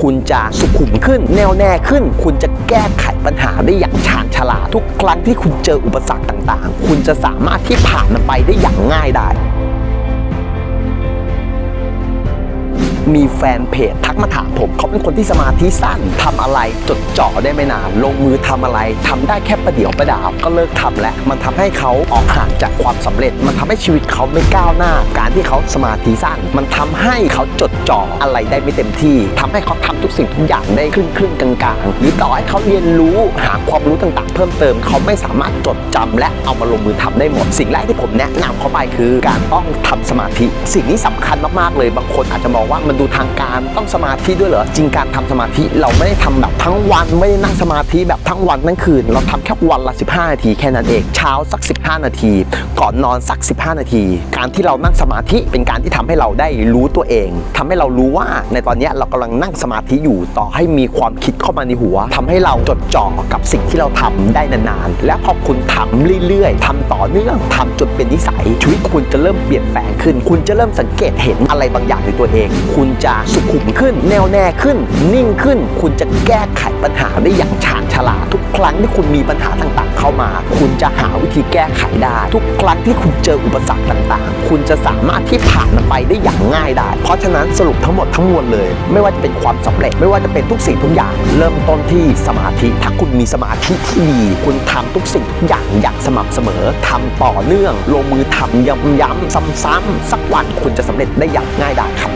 คุณจะสุขุมขึ้น แน่วแน่ขึ้น คุณจะแก้ไขปัญหาได้อย่างฉาญฉลาดทุกครั้งที่คุณเจออุปสรรคต่างๆ คุณจะสามารถที่ผ่านมันไปได้อย่างง่ายได้ มีแฟนเพจทักมาถามผมเขาเป็นคนที่สมาธิสั้นทำอะไรจดจ่อได้ไม่นาน ลงมือทำอะไรทำได้แค่ประเดี๋ยวประดาวก็เลิกทำแล้ว มันทำให้เขาออกห่างจากความสำเร็จ มันทำให้ชีวิตเขาไม่ก้าวหน้า การที่เขาสมาธิสั้น มันทำให้เขาจดจ่ออะไรได้ไม่เต็มที่ทำให้เขาทำทุกสิ่งทุกอย่างได้ครึ่งครึ่งๆกลางๆหรือต่อให้เขาเรียนรู้หาความรู้ต่างๆ เพิ่มเติม เขาไม่สามารถจดจำและเอามาลงมือทำได้หมด สิ่งแรกที่ผมแนะนำเขาไปคือ การต้องทำสมาธิ สิ่งนี้สำคัญมากๆเลย บางคนอาจจะมองว่ามันดูทางการต้องสมาธิด้วยเหรอจริงการทำสมาธิเราไม่ได้ทำแบบทั้งวันไม่ได้นั่งสมาธิแบบทั้งวันทั้งคืน เราทำแค่วันละ 15 นาทีแค่นั้นเองเช้าสัก 15 นาที ก่อนนอนสัก 15 นาที การที่เรานั่งสมาธิเป็นการที่ทำให้เราได้รู้ตัวเองทำให้เรารู้ว่าในตอนนี้เรากำลังนั่งสมาธิอยู่ต่อให้มีความคิดเข้ามาในหัวทำให้เราจดจ่อกับสิ่งที่เราทำได้นานๆและพอคุณทำเรื่อยๆทำต่อเนื่องทำจนเป็นนิสัยชีวิตคุณจะเริ่มเปลี่ยนแปลงขึ้น คุณจะเริ่มสังเกตเห็นอะไรบางอย่างในตัวเอง คุณจะสุขุมขึ้น แน่วแน่ขึ้น นิ่งขึ้น คุณจะแก้ไขปัญหาได้อย่างชาญฉลาดทุกครั้งที่คุณมีปัญหาต่างๆ เข้ามา คุณจะหาวิธีแก้ไขได้ ทุกครั้งที่คุณเจออุปสรรคต่างๆ คุณจะสามารถที่ผ่านมันไปได้อย่างง่ายได้ เพราะฉะนั้นสรุปทั้งหมดทั้งมวลเลย ไม่ว่าจะเป็นความสำเร็จ ไม่ว่าจะเป็นทุกสิ่งทุกอย่าง เริ่มต้นที่สมาธิ ถ้าคุณมีสมาธิที่ดี คุณทำทุกสิ่งทุกอย่างอย่างสม่ำเสมอทำต่อเนื่อง ลงมือทำย้ำๆซ้ำๆสักวันคุณจะสำเร็จได้อย่างง่ายดายครับ